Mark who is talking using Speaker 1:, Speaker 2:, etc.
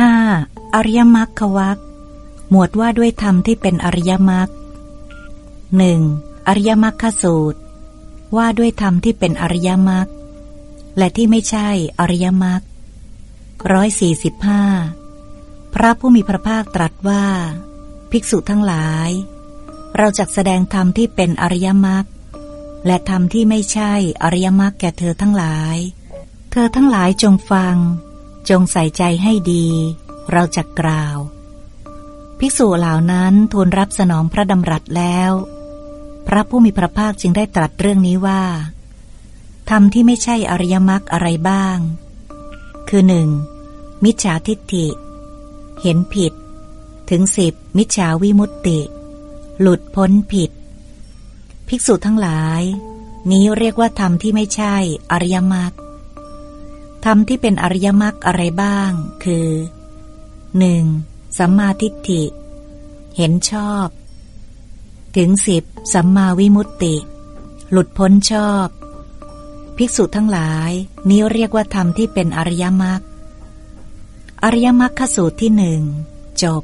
Speaker 1: ห้าอริยมรรควักหมวดว่าด้วยธรรมที่เป็นอริยมรรคหนึ่งอริยมรรคสูตร ว่าด้วยธรรมที่เป็นอริยมรรคและที่ไม่ใช่อริยมรรคร้อยสี่สิบห้าพระผู้มีพระภาคตรัสว่า ภิกษุทั้งหลาย เราจักแสดงธรรมที่เป็นอริยมรรคและธรรมที่ไม่ใช่อริยมรรคแก่เธอทั้งหลาย เธอทั้งหลายจงฟัง จงใส่ใจให้ดี เราจะกล่าว ภิกษุเหล่านั้นทูลรับสนองพระดำรัสแล้ว พระผู้มีพระภาคจึงได้ตรัสเรื่องนี้ว่าธรรมที่ไม่ใช่อริยมรรคอะไรบ้าง คือหนึ่งมิจฉาทิฏฐิ เห็นผิด ถึงสิบมิจฉาวิมุตติ หลุดพ้นผิด ภิกษุทั้งหลาย นี้เรียกว่าธรรมที่ไม่ใช่อริยมรรค ธรรมที่เป็นอริยมรรคอะไรบ้าง คือ 1. สัมมาทิฏฐิ เห็นชอบ ถึงสิบสัมมาวิมุตติ หลุดพ้นชอบ ภิกษุทั้งหลายนี้เรียกว่าธรรมที่เป็นอริยมรรคอริยมรรคสูตรที่หนึ่งจบ